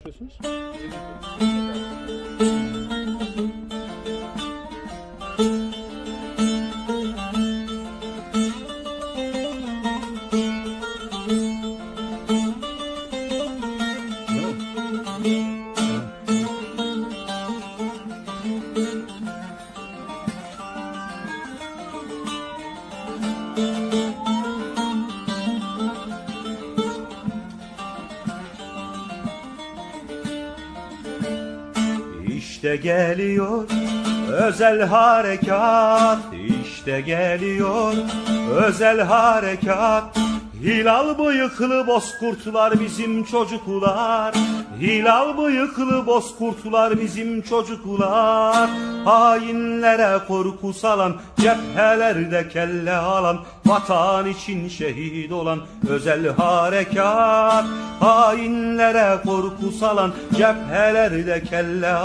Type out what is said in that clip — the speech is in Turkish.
yapıyorsunuz? İşte geliyor özel harekat işte geliyor özel harekat. Hilal bıyıklı bozkurtlar bizim çocuklar Hilal bıyıklı bozkurtlar bizim çocuklar. Hainlere korku salan Cephelerde kelle alan Vatan için şehit olan Özel harekat. Hainlere korku salan Cephelerde kelle